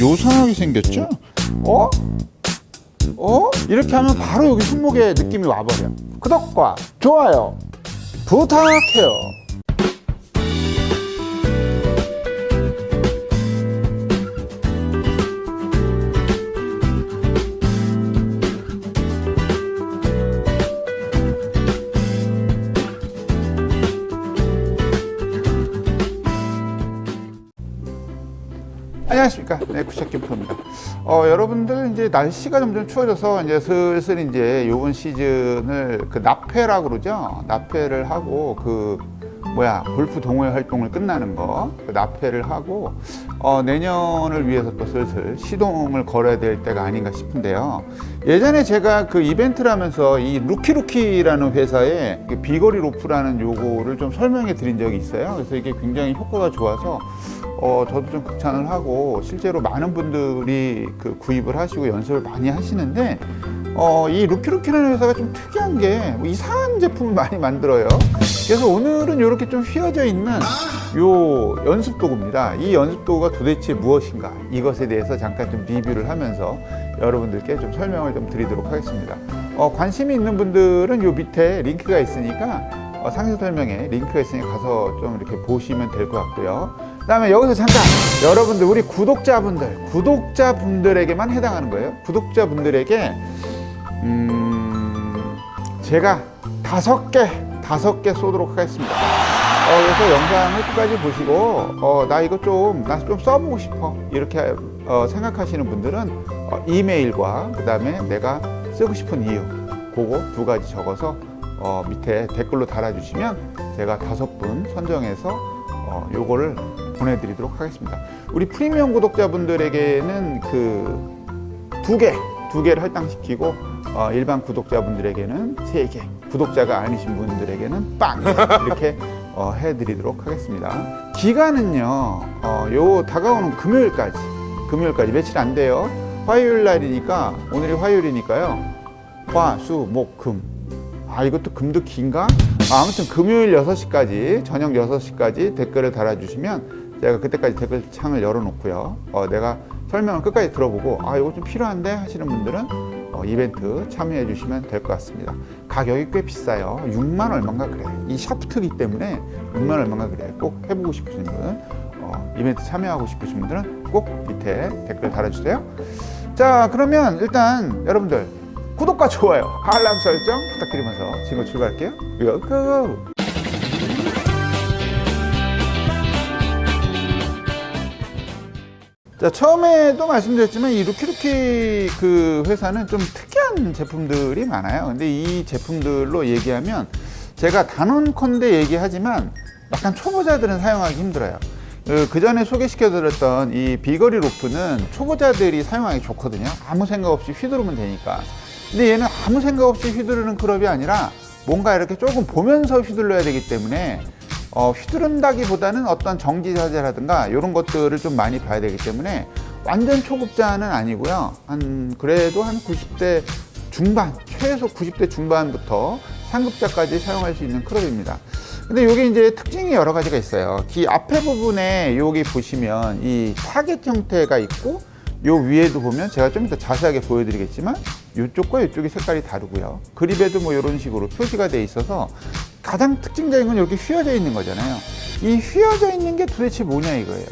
요상하게 생겼죠? 어? 어? 이렇게 하면 바로 여기 손목에 느낌이 와버려. 구독과 좋아요 부탁해요. 안녕하십니까. 네, 구척김포입니다. 어, 여러분들 이제 날씨가 점점 추워져서 이제 슬슬 이제 요번 시즌을 그 납회라고 그러죠. 납회를 하고 그 뭐야 골프 동호회 활동을 끝나는 거, 그 납회를 하고 어, 내년을 위해서 또 슬슬 시동을 걸어야 될 때가 아닌가 싶은데요. 예전에 제가 그 이벤트를 하면서 이 루키루키라는 회사의 그 비거리 로프라는 요거를 좀 설명해 드린 적이 있어요. 그래서 이게 굉장히 효과가 좋아서 어, 저도 좀 극찬을 하고 실제로 많은 분들이 그 구입을 하시고 연습을 많이 하시는데 어, 이 루키루키라는 회사가 좀 특이한 게 뭐 이상한 제품을 많이 만들어요. 그래서 오늘은 이렇게 좀 휘어져 있는 요 연습 도구입니다. 이 연습 도구가 도대체 무엇인가 이것에 대해서 잠깐 좀 리뷰를 하면서 여러분들께 좀 설명을 좀 드리도록 하겠습니다. 어, 관심이 있는 분들은 요 밑에 링크가 있으니까 어, 상세 설명에 링크가 있으니까 가서 좀 이렇게 보시면 될 것 같고요. 그다음에 여기서 잠깐 여러분들 우리 구독자분들 구독자분들에게만 해당하는 거예요. 구독자분들에게 음, 제가 다섯 개 다섯 개 쏘도록 하겠습니다. 어, 그래서 영상을 끝까지 보시고 어, 나 이거 좀 나 좀 써보고 싶어 이렇게 어, 생각하시는 분들은 어, 이메일과 그 다음에 내가 쓰고 싶은 이유 그거 두 가지 적어서 어, 밑에 댓글로 달아주시면 제가 다섯 분 선정해서 어, 요거를 보내드리도록 하겠습니다. 우리 프리미엄 구독자분들에게는 그 두 개, 두 개를 할당시키고 어, 일반 구독자분들에게는 세 개, 구독자가 아니신 분들에게는 빵 이렇게 어, 해드리도록 하겠습니다. 기간은요, 어, 요 다가오는 금요일까지, 금요일까지 며칠 안 돼요. 화요일 날이니까 오늘이 화요일이니까요. 화, 수, 목, 금. 아 이것도 금도 긴가? 아, 아무튼 금요일 6시까지 저녁 6시까지 댓글을 달아주시면 제가 그때까지 댓글 창을 열어놓고요. 어, 내가 설명을 끝까지 들어보고 아 이거 좀 필요한데 하시는 분들은 어, 이벤트 참여해 주시면 될 것 같습니다. 가격이 꽤 비싸요. 6만 얼마인가 그래. 이 샤프트기 때문에 6만 얼마인가 그래. 꼭 해보고 싶으신 분, 어, 이벤트 참여하고 싶으신 분들은 꼭 밑에 댓글 달아주세요. 자 그러면 일단 여러분들 구독과 좋아요, 알람 설정 부탁드리면서 지금 출발할게요. 고고! 자, 처음에도 말씀드렸지만 이 루키루키 그 회사는 좀 특이한 제품들이 많아요. 근데 이 제품들로 얘기하면 제가 단언컨대 얘기하지만 약간 초보자들은 사용하기 힘들어요. 그 전에 소개시켜드렸던 이 비거리 로프는 초보자들이 사용하기 좋거든요. 아무 생각 없이 휘두르면 되니까. 근데 얘는 아무 생각 없이 휘두르는 클럽이 아니라 뭔가 이렇게 조금 보면서 휘둘러야 되기 때문에 어, 휘두른다기보다는 어떤 정지 자세라든가 이런 것들을 좀 많이 봐야 되기 때문에 완전 초급자는 아니고요. 한 그래도 한 90대 중반, 최소 90대 중반부터 상급자까지 사용할 수 있는 클럽입니다. 근데 이게 이제 특징이 여러 가지가 있어요. 기 앞에 부분에 여기 보시면 이 타겟 형태가 있고 요 위에도 보면 제가 좀더 자세하게 보여드리겠지만 이쪽과 이쪽이 색깔이 다르고요. 그립에도 뭐 이런 식으로 표시가 돼 있어서 가장 특징적인 건 이렇게 휘어져 있는 거잖아요. 이 휘어져 있는 게 도대체 뭐냐 이거예요.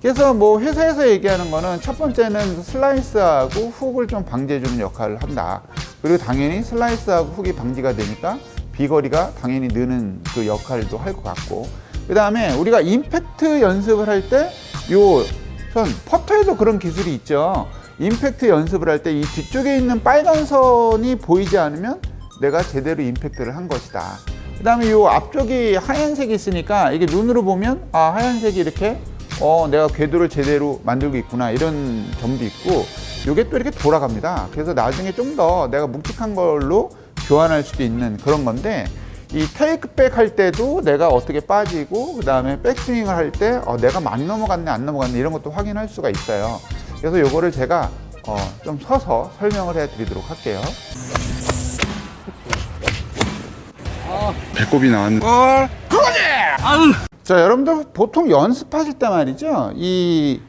그래서 뭐 회사에서 얘기하는 거는 첫 번째는 슬라이스하고 훅을 좀 방지해주는 역할을 한다. 그리고 당연히 슬라이스하고 훅이 방지가 되니까 비거리가 당연히 느는 그 역할도 할 것 같고. 그 다음에 우리가 임팩트 연습을 할 때 요 선, 퍼터에도 그런 기술이 있죠. 임팩트 연습을 할 때 이 뒤쪽에 있는 빨간 선이 보이지 않으면 내가 제대로 임팩트를 한 것이다. 그 다음에 이 앞쪽이 하얀색이 있으니까 이게 눈으로 보면 아 하얀색이 이렇게 어 내가 궤도를 제대로 만들고 있구나 이런 점도 있고 이게 또 이렇게 돌아갑니다. 그래서 나중에 좀 더 내가 묵직한 걸로 교환할 수도 있는 그런 건데 이 테이크백 할 때도 내가 어떻게 빠지고 그 다음에 백스윙을 할 때 어, 내가 많이 넘어갔네 안 넘어갔네 이런 것도 확인할 수가 있어요. 그래서 요거를 제가 어, 좀 서서 설명을 해 드리도록 할게요. 배꼽이 나왔네. 자, 여러분들 보통 연습하실 때 말이죠. 이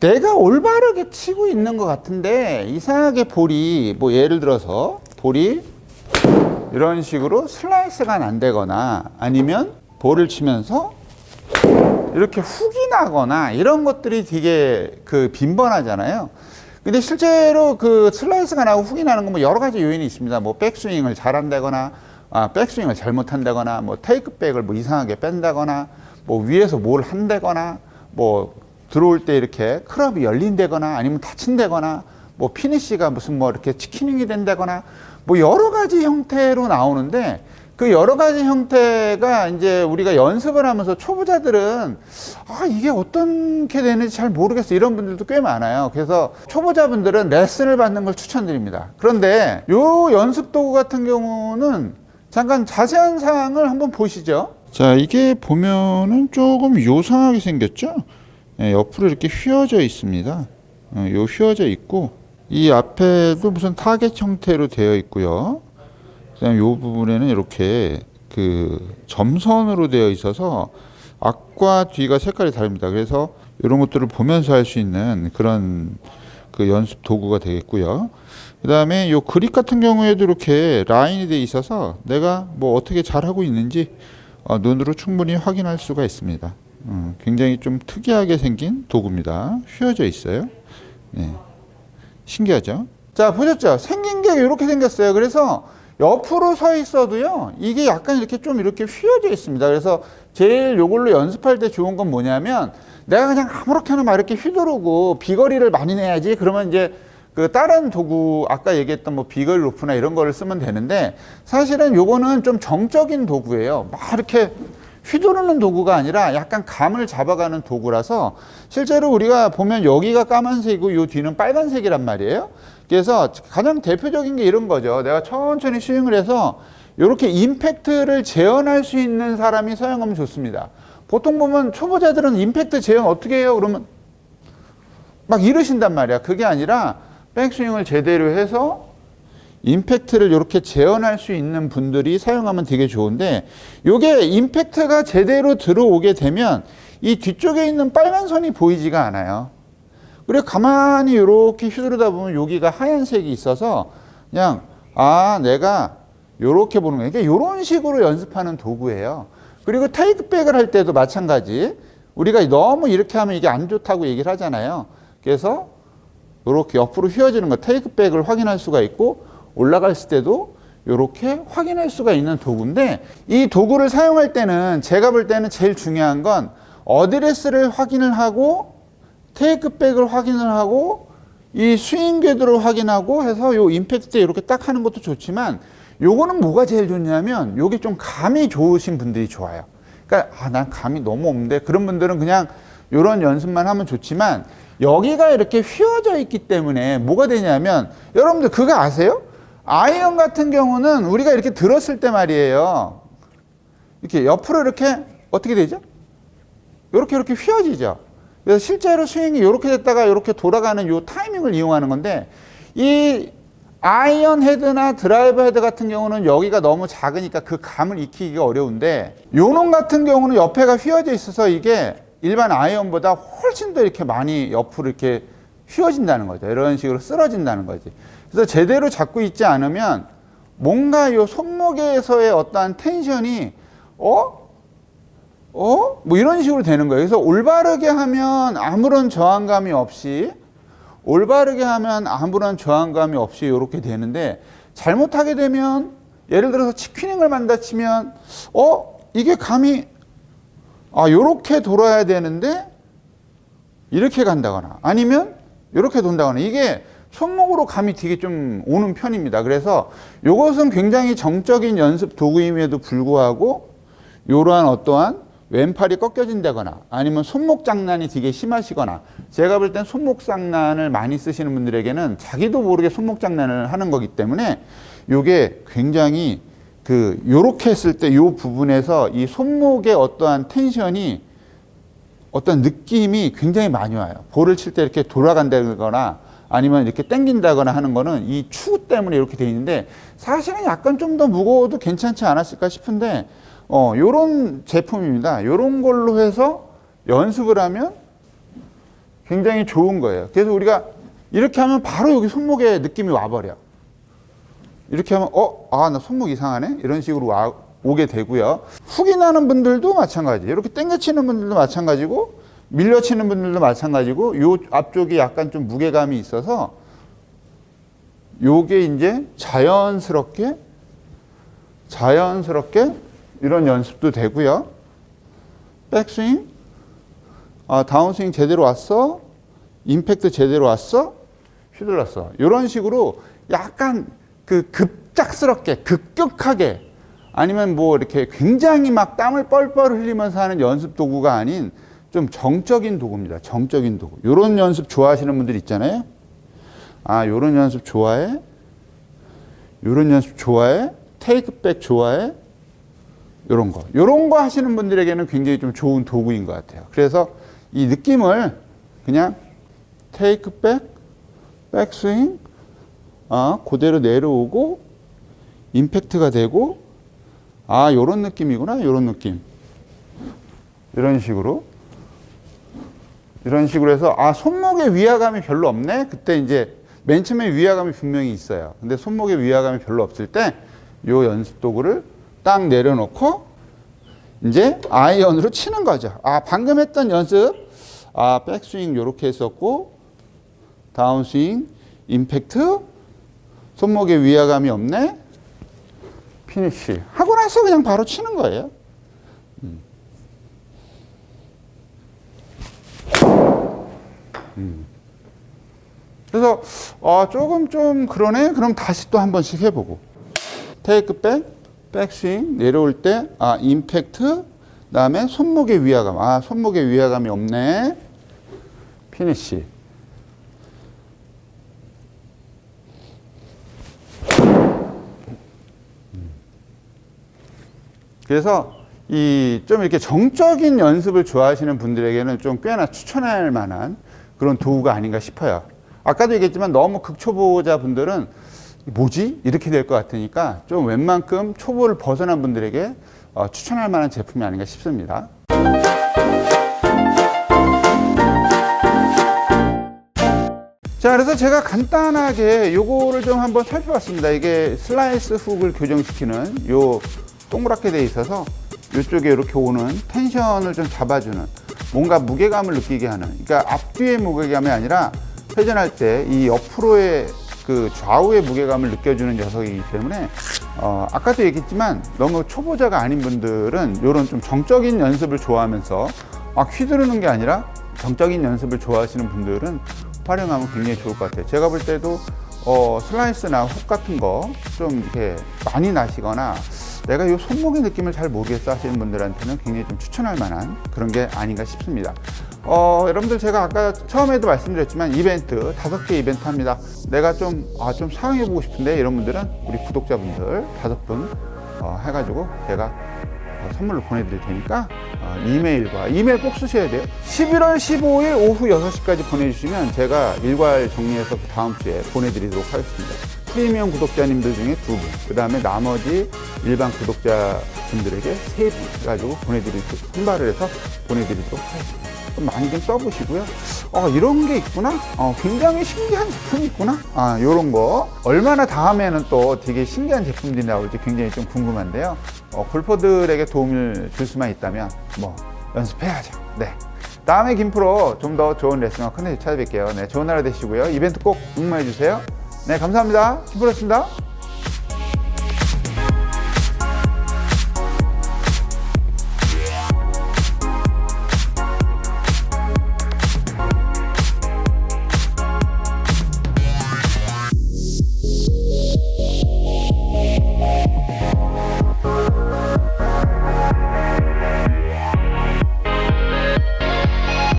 내가 올바르게 치고 있는 것 같은데 이상하게 볼이 뭐 예를 들어서 볼이 이런 식으로 슬라이스가 안 되거나 아니면 볼을 치면서 이렇게 훅이 나거나 이런 것들이 되게 그 빈번하잖아요. 근데 실제로 그 슬라이스가 나고 훅이 나는 건 뭐 여러 가지 요인이 있습니다. 뭐 백스윙을 잘한다거나 아, 백스윙을 잘못한다거나 뭐 테이크백을 뭐 이상하게 뺀다거나 뭐 위에서 뭘 한다거나 뭐 들어올 때 이렇게 클럽이 열린다거나 아니면 다친다거나 뭐 피니시가 무슨 뭐 이렇게 치키닝이 된다거나 뭐 여러 가지 형태로 나오는데 그 여러 가지 형태가 이제 우리가 연습을 하면서 초보자들은 아 이게 어떻게 되는지 잘 모르겠어 이런 분들도 꽤 많아요. 그래서 초보자분들은 레슨을 받는 걸 추천드립니다. 그런데 요 연습 도구 같은 경우는 잠깐 자세한 사항을 한번 보시죠. 자 이게 보면은 조금 요상하게 생겼죠. 예, 옆으로 이렇게 휘어져 있습니다. 어, 요 휘어져 있고 이 앞에도 무슨 타겟 형태로 되어 있고요. 그다음 요 부분에는 이렇게 그 점선으로 되어 있어서 앞과 뒤가 색깔이 다릅니다. 그래서 이런 것들을 보면서 할 수 있는 그런 그 연습 도구가 되겠고요. 그 다음에 요 그립 같은 경우에도 이렇게 라인이 돼 있어서 내가 뭐 어떻게 잘하고 있는지 어, 눈으로 충분히 확인할 수가 있습니다. 음, 굉장히 좀 특이하게 생긴 도구입니다. 휘어져 있어요. 네. 신기하죠? 자, 보셨죠? 생긴 게 이렇게 생겼어요. 그래서 옆으로 서 있어도요, 이게 약간 이렇게 좀 이렇게 휘어져 있습니다. 그래서 제일 요걸로 연습할 때 좋은 건 뭐냐면, 내가 그냥 아무렇게나 막 이렇게 휘두르고 비거리를 많이 내야지. 그러면 이제 그 다른 도구, 아까 얘기했던 뭐 비거리 로프나 이런 거를 쓰면 되는데, 사실은 요거는 좀 정적인 도구예요. 막 이렇게 휘두르는 도구가 아니라 약간 감을 잡아가는 도구라서 실제로 우리가 보면 여기가 까만색이고 요 뒤는 빨간색이란 말이에요. 그래서 가장 대표적인 게 이런 거죠. 내가 천천히 스윙을 해서 이렇게 임팩트를 재현할 수 있는 사람이 사용하면 좋습니다. 보통 보면 초보자들은 임팩트 재현 어떻게 해요? 그러면 막 이러신단 말이야. 그게 아니라 백스윙을 제대로 해서 임팩트를 이렇게 재현할 수 있는 분들이 사용하면 되게 좋은데 요게 임팩트가 제대로 들어오게 되면 이 뒤쪽에 있는 빨간 선이 보이지가 않아요. 그리고 가만히 이렇게 휘두르다 보면 여기가 하얀색이 있어서 그냥 아 내가 요렇게 보는 거예요. 그러니까 이런 식으로 연습하는 도구예요. 그리고 테이크백을 할 때도 마찬가지. 우리가 너무 이렇게 하면 이게 안 좋다고 얘기를 하잖아요. 그래서 이렇게 옆으로 휘어지는 거 테이크백을 확인할 수가 있고 올라갔을 때도 이렇게 확인할 수가 있는 도구인데 이 도구를 사용할 때는 제가 볼 때는 제일 중요한 건 어드레스를 확인을 하고 테이크백을 확인을 하고 이 스윙 궤도를 확인하고 해서 요 임팩트 이렇게 딱 하는 것도 좋지만 요거는 뭐가 제일 좋냐면 요게 좀 감이 좋으신 분들이 좋아요. 그러니까 아, 난 감이 너무 없는데 그런 분들은 그냥 요런 연습만 하면 좋지만 여기가 이렇게 휘어져 있기 때문에 뭐가 되냐면 여러분들 그거 아세요? 아이언 같은 경우는 우리가 이렇게 들었을 때 말이에요. 이렇게 옆으로 이렇게 어떻게 되죠? 이렇게 이렇게 휘어지죠. 그래서 실제로 스윙이 이렇게 됐다가 이렇게 돌아가는 이 타이밍을 이용하는 건데 이 아이언 헤드나 드라이버 헤드 같은 경우는 여기가 너무 작으니까 그 감을 익히기가 어려운데 요놈 같은 경우는 옆에가 휘어져 있어서 이게 일반 아이언보다 훨씬 더 이렇게 많이 옆으로 이렇게 휘어진다는 거죠. 이런 식으로 쓰러진다는 거지. 그래서 제대로 잡고 있지 않으면 뭔가 요 손목에서의 어떠한 텐션이 어? 어? 뭐 이런 식으로 되는 거예요. 그래서 올바르게 하면 아무런 저항감이 없이 올바르게 하면 아무런 저항감이 없이 이렇게 되는데 잘못하게 되면 예를 들어서 치퀴닝을 만다 치면 어? 이게 감이 아 요렇게 돌아야 되는데 이렇게 간다거나 아니면 이렇게 돈다거나 이게 손목으로 감이 되게 좀 오는 편입니다. 그래서 이것은 굉장히 정적인 연습 도구임에도 불구하고 이러한 어떠한 왼팔이 꺾여진다거나 아니면 손목 장난이 되게 심하시거나 제가 볼 땐 손목 장난을 많이 쓰시는 분들에게는 자기도 모르게 손목 장난을 하는 거기 때문에 이게 굉장히 그 요렇게 했을 때 요 부분에서 이 손목의 어떠한 텐션이 어떤 느낌이 굉장히 많이 와요. 볼을 칠 때 이렇게 돌아간다거나 아니면 이렇게 당긴다거나 하는 거는 이추 때문에 이렇게 돼 있는데 사실은 약간 좀 더 무거워도 괜찮지 않았을까 싶은데 어 요런 제품입니다. 요런 걸로 해서 연습을 하면 굉장히 좋은 거예요. 그래서 우리가 이렇게 하면 바로 여기 손목에 느낌이 와버려. 이렇게 하면 어, 아, 나 손목 이상하네? 이런 식으로 와, 오게 되고요. 훅이 나는 분들도 마찬가지. 이렇게 땡겨치는 분들도 마찬가지고 밀려치는 분들도 마찬가지고 요 앞쪽이 약간 좀 무게감이 있어서 요게 이제 자연스럽게 자연스럽게 이런 연습도 되고요. 백스윙, 아, 다운스윙 제대로 왔어, 임팩트 제대로 왔어, 휘둘렀어. 이런 식으로 약간 그 급작스럽게, 급격하게 아니면 뭐 이렇게 굉장히 막 땀을 뻘뻘 흘리면서 하는 연습 도구가 아닌 좀 정적인 도구입니다. 정적인 도구. 이런 연습 좋아하시는 분들 있잖아요. 아, 요런 연습 좋아해? 요런 연습 좋아해? 테이크백 좋아해? 요런 거. 요런 거 하시는 분들에게는 굉장히 좀 좋은 도구인 것 같아요. 그래서 이 느낌을 그냥 테이크백, 백스윙, 아, 그대로 내려오고, 임팩트가 되고, 아, 요런 느낌이구나, 요런 느낌. 이런 식으로. 이런 식으로 해서, 아, 손목에 위화감이 별로 없네? 그때 이제 맨 처음에 위화감이 분명히 있어요. 근데 손목에 위화감이 별로 없을 때, 요 연습 도구를 딱 내려놓고, 이제 아이언으로 치는 거죠. 아, 방금 했던 연습, 아, 백스윙 요렇게 했었고, 다운스윙, 임팩트, 손목에 위화감이 없네, 피니쉬. 하고 나서 그냥 바로 치는 거예요. 음. 음. 그래서 어, 조금 좀 그러네. 그럼 다시 또 한 번씩 해보고. 테이크 백, 백스윙 내려올 때 아, 임팩트 그다음에 손목에 위화감. 아, 손목에 위화감이 없네. 피니쉬. 그래서 이 좀 이렇게 정적인 연습을 좋아하시는 분들에게는 좀 꽤나 추천할 만한 그런 도구가 아닌가 싶어요. 아까도 얘기했지만 너무 극초보자 분들은 뭐지? 이렇게 될 것 같으니까 좀 웬만큼 초보를 벗어난 분들에게 어, 추천할 만한 제품이 아닌가 싶습니다. 자, 그래서 제가 간단하게 요거를 좀 한번 살펴봤습니다. 이게 슬라이스 훅을 교정시키는 요 동그랗게 돼 있어서 이쪽에 이렇게 오는 텐션을 좀 잡아주는 뭔가 무게감을 느끼게 하는 그러니까 앞뒤의 무게감이 아니라 회전할 때 이 옆으로의 그 좌우의 무게감을 느껴주는 녀석이기 때문에 어, 아까도 얘기했지만 너무 초보자가 아닌 분들은 이런 좀 정적인 연습을 좋아하면서 막 휘두르는 게 아니라 정적인 연습을 좋아하시는 분들은 활용하면 굉장히 좋을 것 같아요. 제가 볼 때도 어, 슬라이스나 훅 같은 거 좀 이렇게 많이 나시거나 내가 이 손목의 느낌을 잘 모르겠어 하시는 분들한테는 굉장히 좀 추천할 만한 그런 게 아닌가 싶습니다. 어, 여러분들 제가 아까 처음에도 말씀드렸지만 이벤트 다섯 개 이벤트 합니다. 내가 좀, 아, 좀 사용해보고 싶은데 이런 분들은 우리 구독자분들 다섯 분 어, 해가지고 제가 어, 선물로 보내드릴 테니까 어, 이메일과 이메일 꼭 쓰셔야 돼요. 11월 15일 오후 6시까지 보내주시면 제가 일괄 정리해서 그 다음 주에 보내드리도록 하겠습니다. 프리미엄 구독자님들 중에 두 분, 그 다음에 나머지 일반 구독자분들에게 세분 해가지고 보내드리도록 선발을 해서 보내드리도록 하겠습니다. 좀 많이 좀 써보시고요. 어, 이런 게 있구나. 어, 굉장히 신기한 제품이 있구나. 아, 요런 거. 얼마나 다음에는 또 되게 신기한 제품들이 나올지 굉장히 좀 궁금한데요. 어, 골퍼들에게 도움을 줄 수만 있다면 뭐 연습해야죠. 네. 다음에 김프로 좀 더 좋은 레슨과 컨텐츠 찾아뵐게요. 네, 좋은 하루 되시고요. 이벤트 꼭 응모해 주세요. 네, 감사합니다. 김프로였습니다.